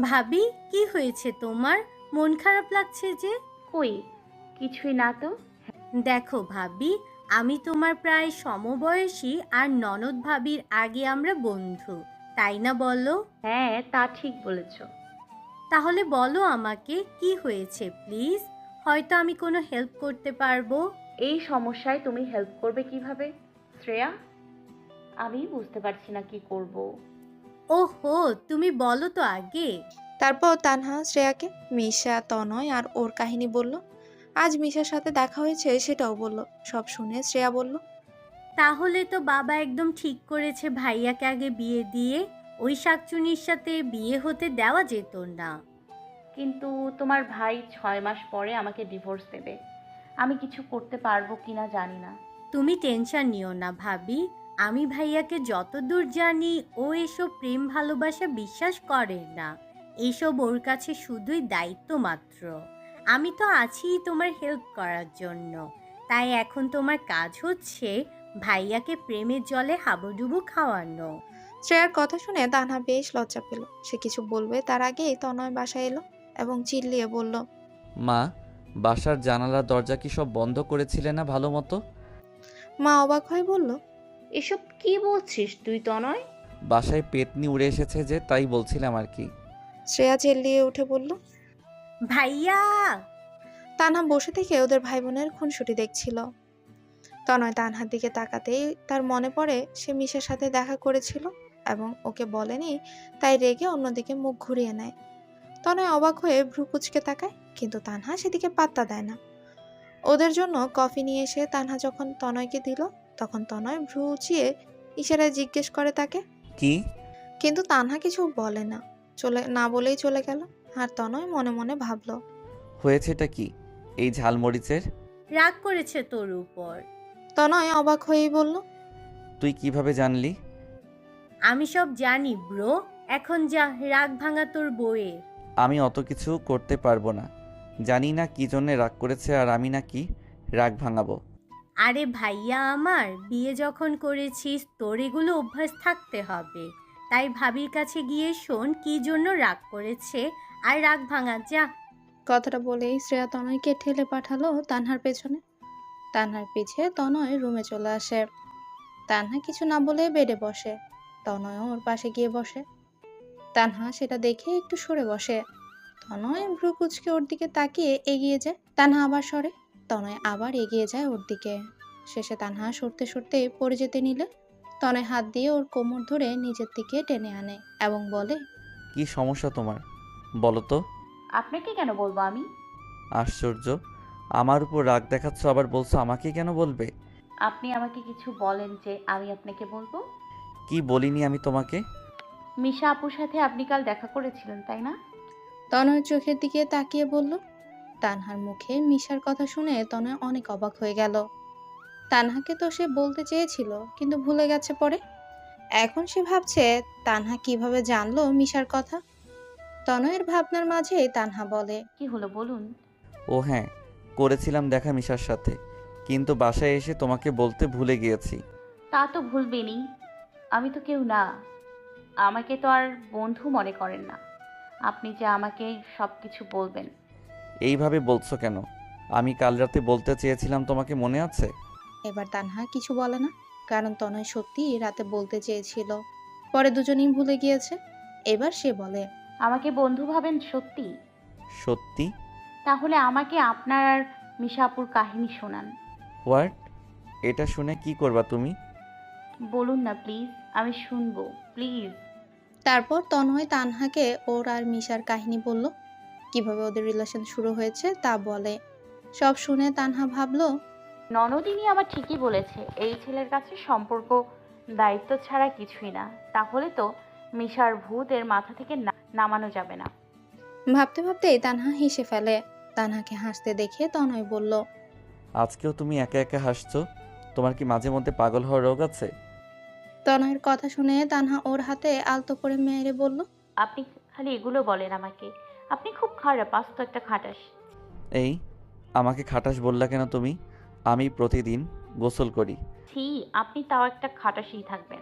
ভাবি কি হয়েছে তোমার? মন খারাপ লাগছে যে? কই? কিছুই না তো। দেখো ভাবি আমি তোমার প্রায় সমবয়সী আর ননদ ভাবির আগে আমরা বন্ধু তাই না বলো? হ্যাঁ তা ঠিক বলেছ। তাহলে বলো আমাকে কি হয়েছে প্লিজ? হয়তো আমি কোনো হেল্প করতে পারব। এই সমস্যায় তুমি হেল্প করবে কীভাবে? শ্রেয়া? আমি বুঝতে পারছি না কি করব। ওহো তুমি বলো তো আগে। তারপর তানহা শ্রেয়াকে মিশা তনয় আর ওর কাহিনী বলল। আজ মিশার সাথে দেখা হয়েছে সেটাও বলল। সব শুনে শ্রেয়া বলল তাহলে তো বাবা একদম ঠিক করেছে ভাইয়াকে আগে বিয়ে দিয়ে। ওই শাকচুনির সাথে বিয়ে হতে দেওয়া যেত না। কিন্তু তোমার ভাই ছয় মাস পরে আমাকে ডিভোর্স দেবে। আমি কিছু করতে পারব কিনা জানি না। তুমি টেনশন নিও না ভাবি। আমি ভাইয়াকে যতদূর জানি ও এসব প্রেম ভালোবাসা বিশ্বাস করে না। এসব ওর কাছে শুধুই দায়িত্ব মাত্র। আমি তো আছি তোমার হেল্প করার জন্য। তাই এখন তোমার কাজ হচ্ছে ভাইয়াকে প্রেমের জলে হাবুডুবু খাওয়ানো। শ্রেয়ার কথা শুনে তানহা বেশ লজ্জা পেল। সে কিছু বলবে তার আগেই তনয় বাসায় এলো এবং চিল্লিয়ে বলল মা বাসার জানালা দরজা কি সব বন্ধ করেছিলে না ভালো মতো? মা অবাক হয়ে বলল এসব কি বলছিস তুই তনয় বাসায় পেতনি উড়ে এসেছে যে তাই বলছিলাম আর কি। শ্রেয়া চেল্লিয়ে উঠে বলল ভাইয়া! তানহা বসে থেকে ওদের ভাই বোনের খুনসুটি দেখছিল। তনয় তানহার দিকে তাকাতেই তার মনে পড়ে সে মিশের সাথে দেখা করেছিল এবং ওকে বলেনি তাই রেগে অন্যদিকে মুখ ঘুরিয়ে নেয়। তনয় অবাক হয়ে ভ্রু কুচকে তাকায় কিন্তু তানহা সেদিকে পাত্তা দেয় না। ওদের জন্য কফি নিয়ে এসে তানহা যখন তনয়কে দিল তখন তনয় ভ্রু উঁচিয়ে ইশারায় জিজ্ঞেস করে তাকে কি? কিন্তু তানহা কিছু বলে না চলে না বলেই চলে গেল। আর তনয় মনে মনে ভাবলো হয়েছেটা কি এই ঝালমরিচের? রাগ করেছে তোর উপর। তনয় অবাক হয়েই বলল তুই কীভাবে জানলি? আমি সব জানি ব্রো এখন যা রাগ ভাঙা তোর বউয়ের। আমি অত কিছু করতে পারব না জানি না কি জন্যে রাগ করেছে আর আমি না কি রাগ ভাঙাবো। আরে ভাইয়া আমার, বিয়ে যখন করেছিস, তোর এগুলো অভ্যাস থাকতে হবে। তাই ভাবির কাছে গিয়ে শোন কি জন্য রাগ করেছে আর রাগ ভাঙা যা। কথাটা বলেই শ্রেয়া তনয়কে ঠেলে পাঠালো তানহার পেছনে। তানহার পিছে তনয় রুমে চলে আসে। তানহা কিছু না বলে বেডে বসে। তনয় ওর পাশে গিয়ে বসে। তানহা সেটা দেখে একটু সরে বসে। তনয় ভ্রু কুচকে ওর দিকে তাকিয়ে এগিয়ে যায়। তানহা আবার সরে। তনয় আবার এগিয়ে যায় ওর দিকে। শেষে তানহা সরতে সরতে পড়ে যেতে নিলে। তনয় হাত দিয়ে ওর কোমর ধরে নিজের দিকে টেনে আনে এবং বলে কি সমস্যা তোমার? বলো তো। আপনাকে কেন বলব আমি? আশ্চর্য। আমার উপর রাগ দেখাচ্ছ আবার বলছো আমাকে কেন বলবে? আপনি আমাকে কিছু বলেন যে আমি আপনাকে বলব? কি বলিনি আমি তোমাকে? মিশা আপুর সাথে আপনি কাল দেখা করেছিলেন তাই না? তনয় চোখের দিকে তাকিয়ে বলল তানহার মুখে মিশার কথা শুনে তনয় অনেক অবাক হয়ে গেল। তানহাকে তো সে বলতে চেয়েছিল কিন্তু ভুলে গেছে পরে। এখন সে ভাবছে তানহা কীভাবে জানলো মিশার কথা? তনয়ের ভাবনার মাঝে তানহা বলে কি হলো বলুন। ও হ্যাঁ করেছিলাম দেখা মিশার সাথে কিন্তু বাসায় এসে তোমাকে বলতে ভুলে গিয়েছি। তা তো ভুলবেনই। আমি তো কেউ না। আমাকে তো আর বন্ধু মনে করেন না। আপনি যে আমাকে সব কিছু বলবেন। এইভাবে বলছো কেন? আমি কাল রাতে বলতে চেয়েছিলাম তোমাকে মনে আছে? এবার তানহা কিছু বলে না কারণ তনয় সত্যি রাতে বলতে চেয়েছিল। পরে দুজনেই ভুলে গিয়েছে। এবার সে বলে আমাকে বন্ধু ভাবেন সত্যি? সত্যি? তাহলে আমাকে আপনার আর মিশা আপুর কাহিনী শোনান। হোয়াট? এটা শুনে কি করবা তুমি? বলুন না প্লিজ। আমি শুনব প্লিজ। তারপর তনয় তানহাকে ওর আর মিশার কাহিনী বলল। কীভাবে ওদের রিলেশন শুরু হয়েছে তা বলে। সব শুনে তানহা ভাবলো ননদিনী আমার ঠিকই বলেছে এই ছেলের কাছে সম্পর্ক দায়িত্ব ছাড়া কিছুই না। তাহলে তো মিশার ভূত এর মাথা থেকে না- নামানো যাবে না। ভাবতে ভাবতেই তানহা হেসে ফেলে। তানহাকে হাসতে দেখে তনয় বলল আজকেও তুমি একা একা হাসছো? তোমার কি মাঝে মধ্যে পাগল হওয়ার রোগ আছে? তনয়ের কথা শুনে তানহা ওর হাতে আলতো করে মেরে বলল আপনি খালি এগুলো বলেন আমাকে। আপনি খুব খারাপ আস্ত একটা খাটাস। এই আমাকে খাটাস বললা কেন তুমি? আমি প্রতিদিন গোসল করি। ছি আপনি তাও একটা খাটাসই থাকবেন।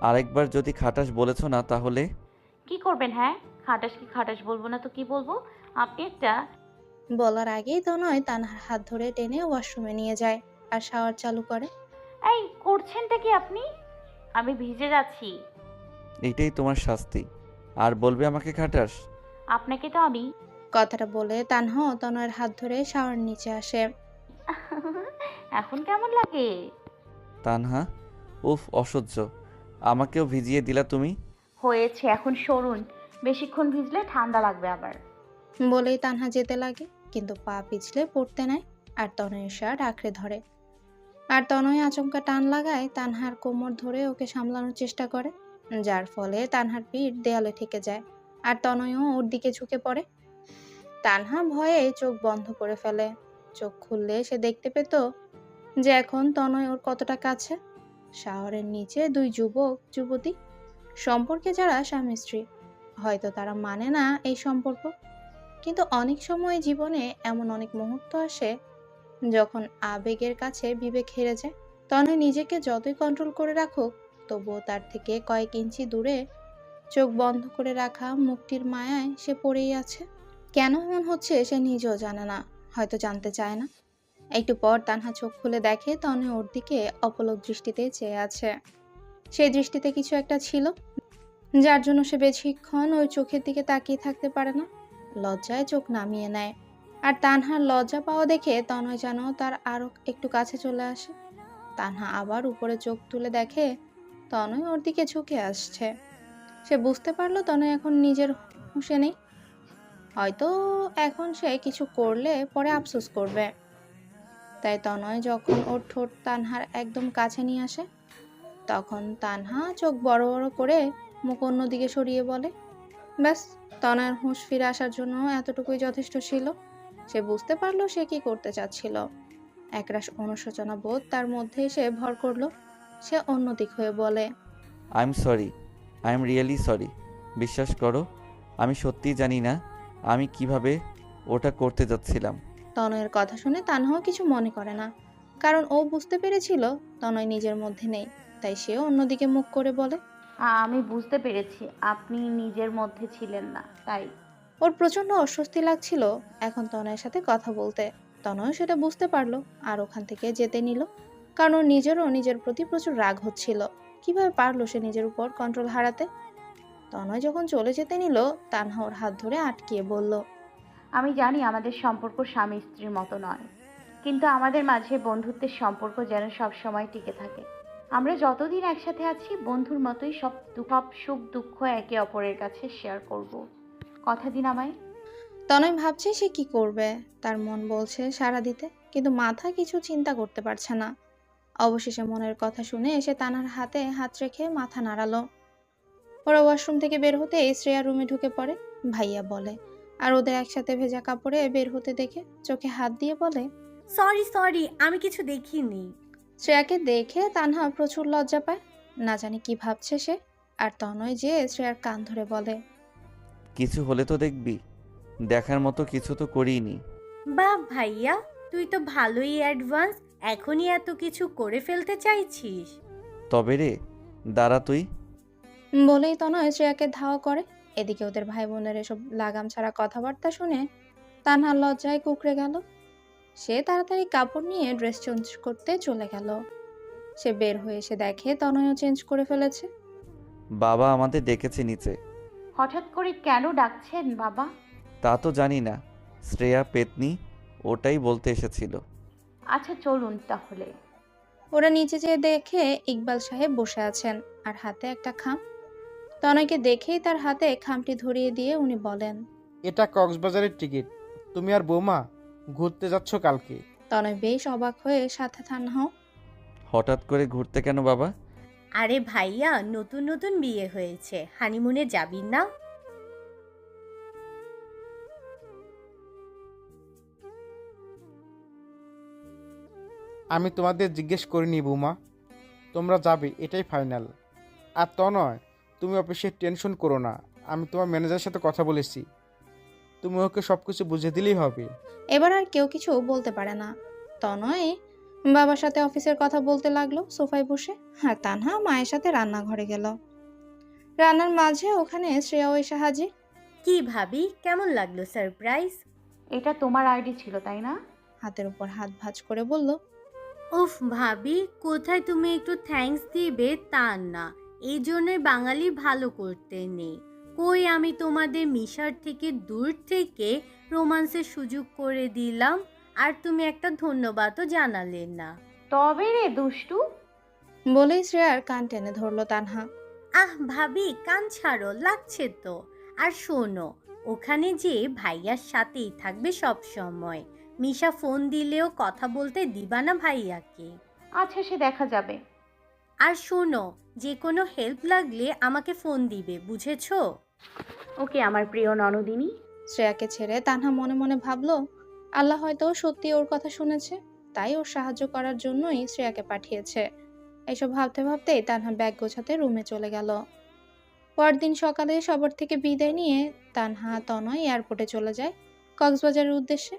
আরেকবার যদি খাটাস বলেছ না তাহলে? কি করবেন হ্যাঁ? খাটাস কি খাটাস বলব না তো কি বলব? আপনি একটা বলার আগেই তো তনয় তানহার হাত ধরে টেনে ওয়াশরুমে নিয়ে যায় আর শাওয়ার চালু করে। এই করছেনটা কি আপনি? আমি ভিজে যাচ্ছি। এইটাই তোমার শাস্তি। আর বলবে আমাকে খাটাস? আপনাকে তো আমি কথাটা বলে তানহাও তনয়ের হাত ধরে শাওয়ার নিচে আসে। এখন কেমন লাগে? তানহা উফ অসহ্য। আমাকেও ভিজিয়ে দিলা তুমি? হয়েছে এখন সরুন। বেশিক্ষণ ভিজলে ঠান্ডা লাগবে আবার। বলেই তানহা যেতে লাগে কিন্তু পা পিছলে পড়তে নেয় আর তনয়ের শার্ট আঁকড়ে ধরে। আর তনয় আচমকা টান লাগায় তানহার কোমর ধরে ওকে সামলানোর চেষ্টা করে যার ফলে তানহার পিঠ দেয়ালে ঠেকে যায়। আর তনয়ও ওর দিকে ঝুঁকে পড়ে। তানহা ভয়ে চোখ বন্ধ করে ফেলে। চোখ খুললে সে দেখতে পেত যে এখন তনয় ওর কতটা কাছে। শাওয়ারের নিচে দুই যুবক, যুবতী সম্পর্কে যারা স্বামী স্ত্রী, হয়তো তারা মানে না এই সম্পর্ক। কিন্তু অনেক সময় জীবনে এমন অনেক মুহূর্ত আসে যখন আবেগের কাছে বিবেক হেরে যায়। তনয় নিজেকে যতই কন্ট্রোল করে রাখুক, তবুও তার থেকে কয়েক ইঞ্চি দূরে চোখ বন্ধ করে রাখা মুখটির মায়ায় সে পড়েই আছে। কেন এমন হচ্ছে সে নিজেও জানে না, হয়তো জানতে চায় না। একটু পর তানহা চোখ খুলে দেখে তনে ওর দিকে অপলক দৃষ্টিতে চেয়ে আছে। সেই দৃষ্টিতে কিছু একটা ছিল, যার জন্য সে বেশিক্ষণ ওই চোখের দিকে তাকিয়ে থাকতে পারে না। লজ্জায় চোখ নামিয়ে নেয়। আর তানহার লজ্জা পাওয়া দেখে তনয় যেন তার আরও একটু কাছে চলে আসে। তানহা আবার উপরে চোখ তুলে দেখে তনয় ওর দিকে ঝুঁকে আসছে। সে বুঝতে পারল তনয় এখন নিজের হুঁশে নেই। হয়তো এখন সে কিছু করলে পরে আফসোস করবে। তাই তনয় যখন ওর ঠোঁট তানহার একদম কাছে নিয়ে আসে, তখন তানহা চোখ বড় বড় করে মুখ অন্যদিকে সরিয়ে বলে, ব্যাস, তনয়ের হুঁশ ফিরে আসার জন্য এতটুকুই যথেষ্ট ছিল। সে বুঝতে পারল সে কি করতে চাচ্ছিল। একরাশ অনুশোচনা বোধ তার মধ্যে এসে ভর করল। সে অন্যদিক হয়ে বলে I am sorry I am really sorry বিশ্বাস করো আমি সত্যিই জানি না আমি কীভাবে ওটা করতে যাচ্ছিলাম। তনয়ের কথা শুনে তানহাও কিছু মনে করে না। কারণ ও বুঝতে পেরেছিল তনয় নিজের মধ্যে নেই তাই সেও অন্যদিকে মুখ করে বলে আমি বুঝতে পেরেছি আপনি নিজের মধ্যে ছিলেন না তাই। ওর প্রচণ্ড অস্বস্তি লাগছিল এখন তনয়ের সাথে কথা বলতে। তনয় সেটা বুঝতে পারল আর ওখান থেকে যেতে নিল কারণ নিজেরও নিজের প্রতি প্রচুর রাগ হচ্ছিল। কীভাবে পারল সে নিজের উপর কন্ট্রোল হারাতে? তনয় যখন চলে যেতে নিল তানহা ওর হাত ধরে আটকিয়ে বলল আমি জানি আমাদের সম্পর্ক স্বামী স্ত্রীর মতো নয় কিন্তু আমাদের মাঝে বন্ধুত্বের সম্পর্ক যেন সব সময় টিকে থাকে। আমরা যতদিন একসাথে আছি বন্ধুর মতোই সব সব সুখ দুঃখ একে অপরের কাছে শেয়ার করব। কথা দিন আমায়। তনয় ভাবছে সে কি করবে। তার মন বলছে সাড়া দিতে কিন্তু মাথা কিছু চিন্তা করতে পারছে না। অবশেষে মনের কথা শুনে এসে তানার হাতে হাত রেখে মাথা নাড়ালো। ওরা ওয়াশরুম থেকে বের হতে শ্রেয়া রুমে ঢুকে পড়ে। ভাইয়া বলে আর ওদের একসাথে ভেজা কাপড়ে বের হতে দেখে চোখে হাত দিয়ে বলে সরি সরি আমি কিছু দেখিনি। শ্রেয়াকে দেখে তানহা প্রচুর লজ্জা পায়। না জানি কি ভাবছে সে আর তনয় যে শ্রেয়ার কান ধরে বলে কিছু হলে তো দেখবি দেখার মতো কিছু তো করিনি। বাহ ভাইয়া তুই তো ভালোই অ্যাডভান্স এখনই এত কিছু করে ফেলতে চাইছিস? তবে রে দাঁড়া তুই। বলেই তনয় শ্রেয়াকে ধাওয়া করে। এদিকে ওদের ভাই বোনের এসব লাগাম ছাড়া কথাবার্তা শুনে তানহার লজ্জায় কুকড়ে গেল। সে তাড়াতাড়ি কাপড় নিয়ে ড্রেস চেঞ্জ করতে চলে গেল। সে বের হয়ে এসে দেখে তনয়ও চেঞ্জ করে ফেলেছে। বাবা আমাদের ডেকেছে নিচে। হঠাৎ করে কেন ডাকছেন বাবা? তা তো জানি না। শ্রেয়া পেতনি ওটাই বলতে এসেছিল। আচ্ছা চলুন তাহলে। ওরা নিচে যেয়ে দেখে ইকবাল সাহেব বসে আছেন আর হাতে একটা খাম। তনয়কে দেখেই তার হাতে খামটি ধরিয়ে দিয়ে উনি বলেন এটা কক্সবাজারের টিকিট। তুমি আর বৌমা ঘুরতে যাচ্ছ কালকে। তনয় বেশ অবাক হয়ে সাথে থানহাও হঠাৎ করে ঘুরতে কেন বাবা? আরে ভাইয়া নতুন নতুন বিয়ে হয়েছে। হানিমুনে যাবি না? আমি তোমাদের জিজ্ঞেস করিনি বৌমা। তোমরা যাবে এটাই ফাইনাল আর ত নয় তুমি অফিসে টেনশন করো না আমি তোমার ম্যানেজারের সাথে কথা বলেছি। তুমি ওকে সব কিছু বুঝে দিলেই হবে। এবার আর কেউ কিছু বলতে পারে না। তনয় বাবার সাথে অফিসের কথা বলতে লাগল সোফায় বসে আর তানহা মায়ের সাথে রান্নাঘরে গেল। রান্নার মাঝে ওখানে শ্রেয়াও এসে হাজির। কি ভাবি কেমন লাগল সারপ্রাইজ এটা তোমার আইডি ছিল তাই না? হাতের উপর হাত ভাঁজ করে বলল উফ ভাবি কোথায় তুমি একটু থ্যাঙ্কস দিবে তা না। এই জন্যই বাঙালি ভালো করতে নেই। কই আমি তোমাদের মিশার থেকে দূর থেকে রোমান্সের সুযোগ করে দিলাম আর তুমি একটা ধন্যবাদও জানালে না। তবে রে দুষ্টু। বলেই শ্রেয়ার কান টেনে ধরলো তানহা। আহ ভাবি কান ছাড়ো লাগছে তো। আর শোনো ওখানে যে ভাইয়ার সাথেই থাকবে সব সময় মিশা ফোন দিলেও কথা বলতে দিবা না ভাইয়াকে। আচ্ছা সে দেখা যাবে। আর শোনো যে কোনো হেল্প লাগলে আমাকে ফোন দিবে বুঝেছ? ওকে আমার প্রিয় ননদিনী। শ্রেয়াকে ছেড়ে তানহা মনে মনে ভাবলো আল্লাহ হয়তো সত্যি ওর কথা শুনেছে তাই ওর সাহায্য করার জন্যই শ্রেয়াকে পাঠিয়েছে। এসব ভাবতে ভাবতেই তানহা ব্যাগ গোছাতে রুমে চলে গেল। পরদিন সকালে সবার থেকে বিদায় নিয়ে তানহা তনয় এয়ারপোর্টে চলে যায় কক্সবাজারের উদ্দেশ্যে।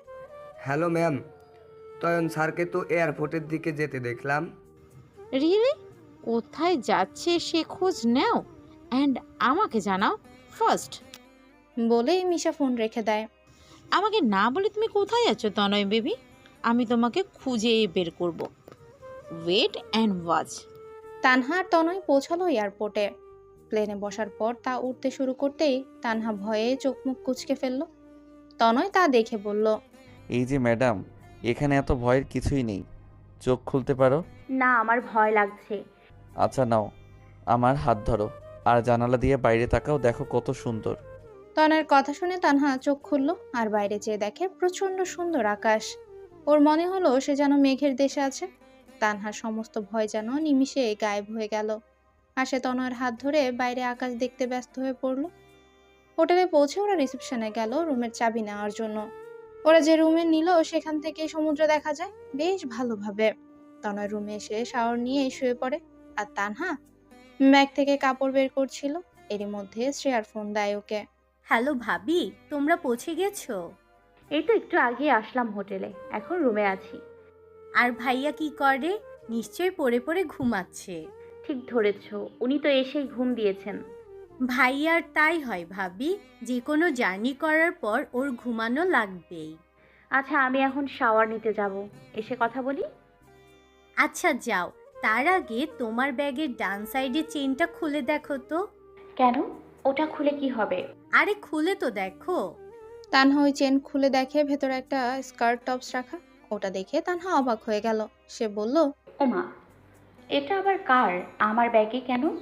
হ্যালো ম্যাম তয়ন স্যারকে তো এয়ারপোর্টের দিকে যেতে দেখলাম। রিয়েলি কোথায় যাচ্ছে সে খোঁজ নাও অ্যান্ড আমাকে জানাও ফার্স্ট বলেই মিশা ফোন রেখে দেয়। আমাকে না বলে তুমি কোথায় যাচ্ছ তনয় বেবি? আমি তোমাকে খুঁজে বের করব। ওয়েট অ্যান্ড ওয়াচ তানহা আর তনয় পৌঁছালো এয়ারপোর্টে। প্লেনে বসার পর তা উঠতে শুরু করতেই তানহা ভয়ে চোখ মুখ কুচকে ফেলল। তনয় তা দেখে বলল এই যে ম্যাডাম এখানে এত ভয়ের কিছুই নেই। চোখ খুলতে পারো? না আমার ভয় লাগছে। আচ্ছা নাও। আমার হাত ধরো। আর জানালা দিয়ে বাইরে তাকাও দেখো কত সুন্দর। তনয়ের কথা শুনে তানহা চোখ খুলল আর বাইরে চেয়ে দেখে প্রচণ্ড সুন্দর আকাশ। ওর মনে হলো সে যেন মেঘের দেশে আছে। তানহার সমস্ত ভয় যেন নিমিষে গায়েব হয়ে গেল। আর সে তনয়ের হাত ধরে বাইরে আকাশ দেখতে ব্যস্ত হয়ে পড়ল। হোটেলে পৌঁছে ওরা রিসেপশনে গেল রুমের চাবি নেওয়ার জন্য। ওরা যে রুমে নিল সেখান থেকে সমুদ্র দেখা যায়। বেশ ভালোভাবে। তনয় রুমে এসে শাওয়ার নিয়ে শুয়ে পড়ে। আর তানহা ব্যাগ থেকে কাপড় বের করছিল। এরই মধ্যে শ্রেয়ার ফোন দেয় ওকে। হ্যালো ভাবি তোমরা পৌঁছে গেছো? এই তো একটু আগে আসলাম হোটেলে এখন রুমে আছি। আর ভাইয়া কি করে? নিশ্চয়ই পড়ে পড়ে ঘুমাচ্ছে। ঠিক ধরেছ উনি তো এসেই ঘুম দিয়েছেন। ভাইয়ার তাই হয় ভাবি যে কোনো জার্নি করার পর ওর ঘুমানো লাগবেই। আচ্ছা আমি এখন শাওয়ার নিতে যাব। এসে কথা বলি? আচ্ছা যাও। তার আগে তোমার ব্যাগের ডান সাইডে চেনটা খুলে দেখো তো। কেন? ওটা খুলে কি হবে? আরে খুলে তো দেখো। তানহা ওই চেন খুলে দেখে ভেতরে একটা স্কার্ট টপস রাখা। ওটা দেখে তানহা অবাক হয়ে গেল। সে বলল ওমা এটা আবার কার? আমার ব্যাগে কেন?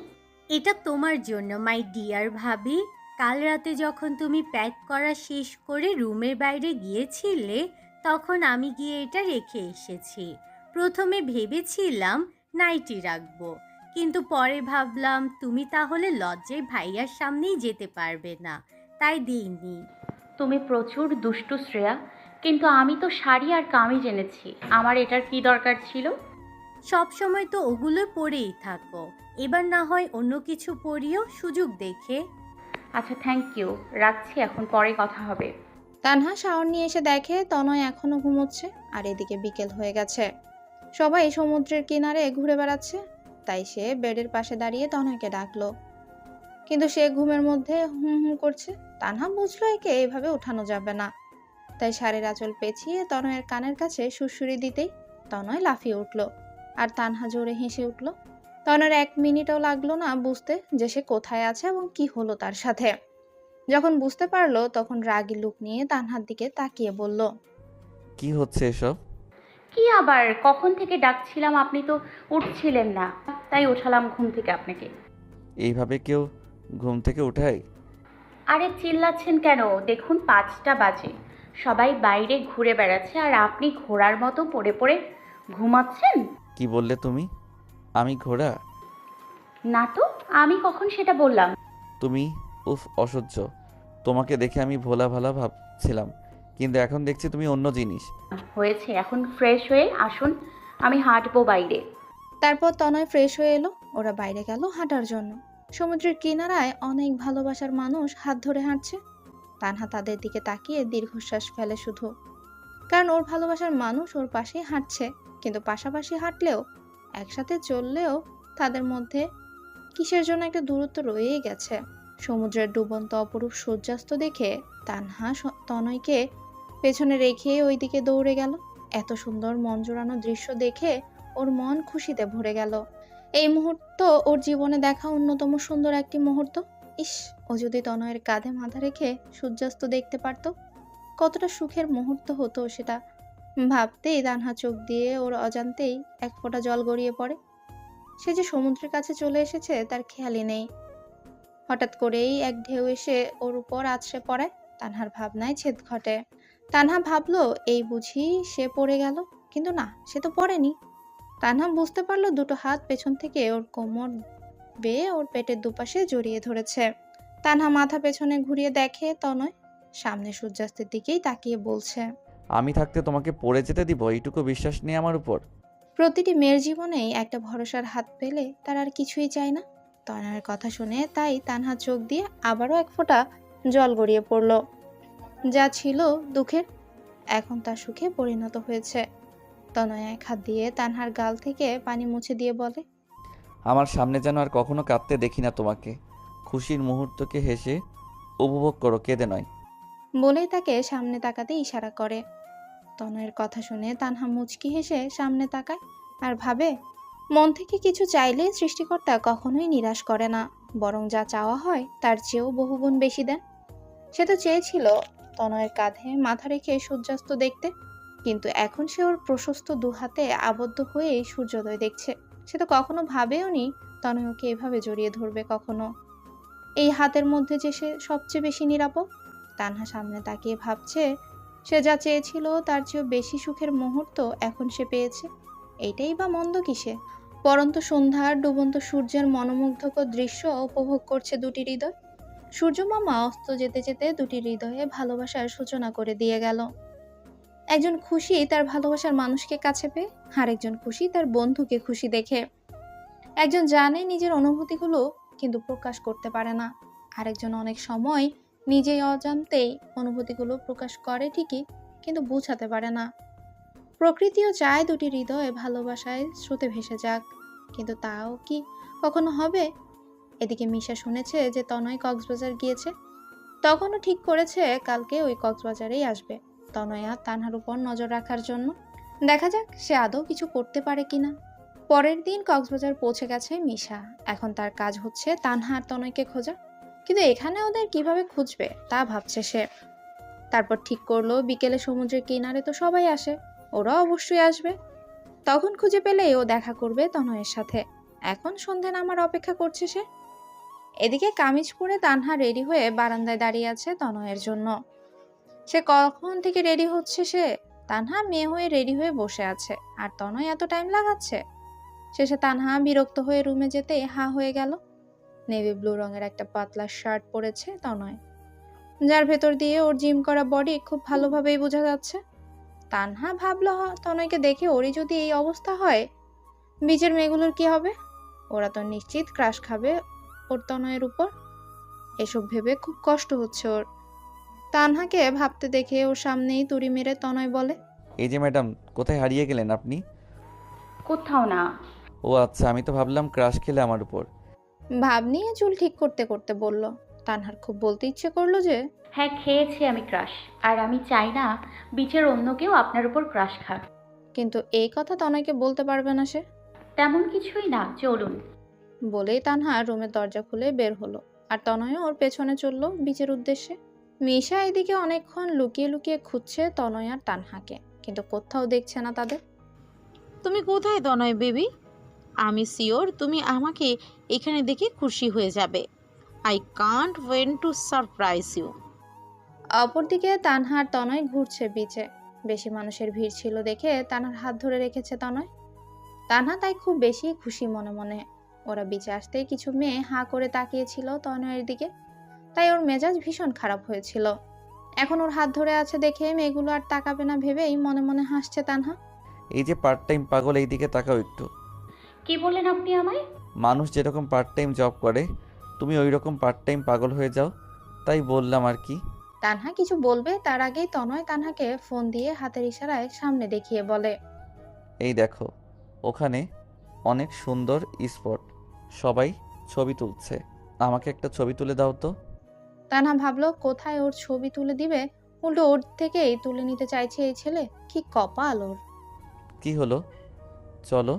এটা তোমার জন্য মাই ডিয়ার ভাবি। কাল রাতে যখন তুমি প্যাক করা শেষ করে রুমের বাইরে গিয়েছিলে, তখন আমি গিয়ে এটা রেখে এসেছি। প্রথমে ভেবেছিলাম নাইটি রাখব, কিন্তু পরে ভাবলাম তুমি তাহলে লজ্জায় ভাইয়ার সামনেই যেতে পারবে না, তাই দিইনি। তুমি প্রচুর দুষ্টু শ্রেয়া, কিন্তু আমি তো শাড়ি আর কামিজ এনেছি, আমার এটার কি দরকার ছিল? সব সময় তো ওগুলো পরেই থাকো এবার না হয় অন্য কিছু পরিও সুযোগ দেখে। আচ্ছা থ্যাংক ইউ রাখছি এখন পরে কথা হবে। তানহা শাওয়ার নিয়ে এসে দেখে তনয় এখনও ঘুমোচ্ছে আর এদিকে বিকেল হয়ে গেছে। সবাই সমুদ্রের কিনারে ঘুরে বেড়াচ্ছে তাই সে বেডের পাশে দাঁড়িয়ে তনয়কে ডাকলো। কিন্তু সে ঘুমের মধ্যে হুম হুম করছে। তানহা বুঝলো একে এইভাবে উঠানো যাবে না। তাই শাড়ির আঁচল পেঁচিয়ে তনয়ের কানের কাছে সুরসুরি দিতেই তনয় লাফিয়ে উঠল। আর তানহা জোরে হেসে উঠল তনয়ের এক মিনিটও লাগল না বুঝতে যে সে কোথায় আছে এবং কি হলো তার সাথে। যখন বুঝতে পারল তখন রাগী লুক নিয়ে তানহার দিকে তাকিয়ে বলল কি হচ্ছে এসব? কি আবার? কখন থেকে ডাকছিলাম আপনি তো উঠছিলেন না তাই ওঠালাম ঘুম থেকে আপনাকে। এইভাবে কেউ ঘুম থেকে উঠায়? আরে চিল্লাচ্ছেন কেন? দেখুন পাঁচটা বাজে। সবাই বাইরে ঘুরে বেড়াচ্ছে আর আপনি ঘোড়ার মতো পড়ে পড়ে ঘুমাচ্ছেন? কি বললে তুমি? আমি ঘোড়া? না তো আমি কখন সেটা বললাম? তুমি? উফ অসহ্য। তোমাকে দেখে আমি ভোলা ভালা ভাবছিলাম কিন্তু এখন দেখছি তুমি অন্য জিনিস। হয়েছে এখন ফ্রেশ হয়ে আসুন আমি হাঁটবো বাইরে। তারপর তনয় ফ্রেশ হয়ে এলো ওরা বাইরে গেল হাঁটার জন্য। সমুদ্রের কিনারায় অনেক ভালোবাসার মানুষ হাত ধরে হাঁটছে। তানহা তাদের দিকে তাকিয়ে দীর্ঘশ্বাস ফেলে শুধু। কারণ ওর ভালোবাসার মানুষ ওর পাশেই হাঁটছে। কিন্তু পাশাপাশি হাঁটলেও, একসাথে চললেও তাদের মধ্যে কিসের জন্য একটা দূরত্ব রয়েই গেছে। সমুদ্রের ডুবন্ত অপরূপ সূর্যাস্ত দেখে তানহা তনয়কে পেছনে রেখে ওইদিকে দৌড়ে গেল। এত সুন্দর মন জোড়ানো দৃশ্য দেখে ওর মন খুশিতে ভরে গেল। এই মুহূর্ত ওর জীবনে দেখা অন্যতম সুন্দর একটি মুহূর্ত। ইস, ও যদি তনয়ের কাঁধে মাথা রেখে সূর্যাস্ত দেখতে পারতো, কতটা সুখের মুহূর্ত হতো সেটা ভাবতেই তানহা চোখ দিয়ে ওর অজান্তেই এক ফোঁটা জল গড়িয়ে পড়ে। সে যে সমুদ্রের কাছে চলে এসেছে, তার খেয়ালই নেই। হঠাৎ করেই এক ঢেউ এসে ওর উপর আছড়ে পড়ে। তানহার ভাবনায় ছেদ ঘটে। তানহা ভাবলো, এই বুঝি সে পড়ে গেল? কিন্তু না, সে তো পড়েনি। তানহা বুঝতে পারল দুটো হাত পেছন থেকে ওর কোমর বেয়ে ওর পেটের দুপাশে জড়িয়ে ধরেছে। তানহা মাথা পেছনে ঘুরিয়ে দেখে তনয় সামনে সূর্যাস্তের দিকেই তাকিয়ে বলছে আমি থাকতে তোমাকে পড়ে যেতে দিব এইটুকু বিশ্বাস নেই আমার উপর। প্রতিটি মেয়ের জীবনেই একটা ভরসার হাত পেলে তার আর কিছুই চায় না। তনয়ের কথা শুনে তাই তানহা চোখ দিয়ে আবারও এক ফোঁটা জল গড়িয়ে পড়ল। যা ছিল দুঃখের এখন তা সুখে পরিণত হয়েছে। তনয় এক হাত দিয়ে তানহার গাল থেকে পানি মুছে দিয়ে বলে আমার সামনে যেন আর কখনো কাঁদতে দেখি না তোমাকে। খুশির মুহূর্তকে হেসে উপভোগ করো কেঁদে নয়। বলেই তাকে সামনে তাকাতে ইশারা করে। তনয়ের কথা শুনে তানহা মুচকি হেসে সামনে তাকায় আর ভাবে, মন থেকে কিছু চাইলে সৃষ্টিকর্তা কখনোই নিরাশ করে না। বরং যা চাওয়া হয় তার চেয়েও বহুগুণ বেশি দেন। সে তো চেয়েছিল তনয়ের কাঁধে মাথা রেখে সূর্যাস্ত দেখতে, কিন্তু এখন সে ওর প্রশস্ত দুহাতে আবদ্ধ হয়ে সূর্যোদয় দেখছে। সে তো কখনো ভাবেও নি তনয় ওকে এভাবে জড়িয়ে ধরবে কখনো। এই হাতের মধ্যে যে সে সবচেয়ে বেশি নিরাপদ তানহা সামনে তাকিয়ে ভাবছে, সে যা চেয়েছিল তার চেয়েও বেশি সুখের মুহূর্ত এখন সে পেয়েছে। এইটাই বা মন্দ কিসে? পরন্ত সন্ধ্যার ডুবন্ত সূর্যের মনোমুগ্ধকর দৃশ্য উপভোগ করছে দুটি হৃদয়। সূর্য মামা অস্ত যেতে যেতে দুটি হৃদয়ে ভালোবাসার সূচনা করে দিয়ে গেল। একজন খুশি তার ভালোবাসার মানুষকে কাছে পেয়ে আর একজন খুশি তার বন্ধুকে খুশি দেখে। একজন জানে নিজের অনুভূতিগুলো, কিন্তু প্রকাশ করতে পারে না। আরেকজন অনেক সময় নিজেই অজান্তেই অনুভূতিগুলো প্রকাশ করে ঠিকই, কিন্তু বোঝাতে পারে না। প্রকৃতিও চায় দুটি হৃদয়ে ভালোবাসায় স্রোতে ভেসে যাক, কিন্তু তাও কি কখনো হবে? এদিকে মিশা শুনেছে যে তনয় কক্সবাজার গিয়েছে। তখনও ঠিক করেছে কালকে ওই কক্সবাজারেই আসবে। তনয় আর তানহার উপর নজর রাখার জন্য। দেখা যাক সে আদৌ কিছু করতে পারে কিনা। পরের দিন কক্সবাজার পৌঁছে গেছে মিশা। এখন তার কাজ হচ্ছে তানহা আর তনয়কে খোঁজা। কিন্তু এখানে ওদের কীভাবে খুঁজবে, তা ভাবছে সে। তারপর ঠিক করল, বিকেলে সমুদ্রের কিনারে তো সবাই আসে, ওরা অবশ্যই আসবে। তখন খুঁজে পেলেই ও দেখা করবে তনয়ের সাথে। এখন সন্ধে নামার অপেক্ষা করছে সে। এদিকে কামিজ পরে তানহা রেডি হয়ে বারান্দায় দাঁড়িয়ে আছে তনয়ের জন্য। সে কখন থেকে রেডি হচ্ছে সে? তানহা মেয়ে হয়ে রেডি হয়ে বসে আছে, আর তনয় এত টাইম লাগাচ্ছে? শেষে তানহা বিরক্ত হয়ে রুমে যেতে হা হয়ে গেল। নেভি ব্লু রঙের একটা পাতলা শার্ট পরেছে তনয় যার ভেতর দিয়ে ওর জিম করা বডি খুব ভালোভাবেই বোঝা যাচ্ছে। তানহা ভাবলো হ- তনয়কে দেখে ওরই যদি এই অবস্থা হয় বীজের মেয়েগুলোর কি হবে? ওরা তো নিশ্চিত ক্রাশ খাবে ওর তনয়ের উপর। এসব ভেবে খুব কষ্ট হচ্ছে ওর। তানহাকে ভাবতে দেখে ওর সামনেই তুড়ি মেরে তনয় বলে এই যে ম্যাডাম কোথায় হারিয়ে গেলেন আপনি? কোথাও না। ও আচ্ছা আমি তো ভাবলাম ক্রাশ খেলে আমার উপর। ভাব নিয়ে চুল ঠিক করতে করতে বলল তানহার খুব বলতে ইচ্ছে করল যে হ্যাঁ খেয়েছি আমি ক্রাশ আর আমি চাই না বিচের অন্য কেউ আপনার উপর ক্রাশ খাক। কিন্তু এই কথা তনয়কে বলতে পারবে না সে। তেমন কিছুই না চলুন। বলেই তানহা রুমের দরজা খুলে বের হলো আর তনয় ওর পেছনে চলল বিচের উদ্দেশ্যে। মিশা এদিকে অনেকক্ষণ লুকিয়ে লুকিয়ে খুঁজছে তনয় আর তানহাকে কিন্তু কোথাও দেখছে না তাদের। তুমি কোথায় তনয় বেবি? আমি সিওর তুমি আমাকে এখানে দেখে খুশি হয়ে যাবে। I can't wait to surprise you অপরদিকে তানহার তনয় ঘুরছে বিচে বেশি মানুষের ভিড় ছিল দেখে তানহার হাত ধরে রেখেছে তনয়। তানহা তাই খুব বেশি খুশি মনে মনে। ওরা বিচে আসতেই কিছু মেয়ে হাঁ করে তাকিয়েছিল তনয়ের দিকে। তাই ওর মেজাজ ভীষণ খারাপ হয়েছিল। এখন ওর হাত ধরে আছে দেখে মেয়েগুলো আর তাকাবে না ভেবেই মনে মনে হাসছে তানহা। এই যে পার্ট টাইম পাগল এই দিকে তাকাও একটু। কি বললেন আপনি আমায়? মানুষ যেরকম পার্ট টাইম জব করে তুমি ওই রকম পার্ট টাইম পাগল হয়ে যাও তাই বললাম আর কি। তানহা কিছু বলবে তার আগেই তনয় তানহাকে ফোন দিয়ে হাতের ইশারায় সামনে দেখিয়ে বলে এই দেখো ওখানে অনেক সুন্দর স্পট সবাই ছবি তুলছে। আমাকে একটা ছবি তুলে দাও তো। তানহা ভাবলো কোথায় ওর ছবি তুলে দিবে? উল্টো ওর থেকেই তুলে নিতে চাইছে এই ছেলে কি কপাল ওর। কি হলো? চলো।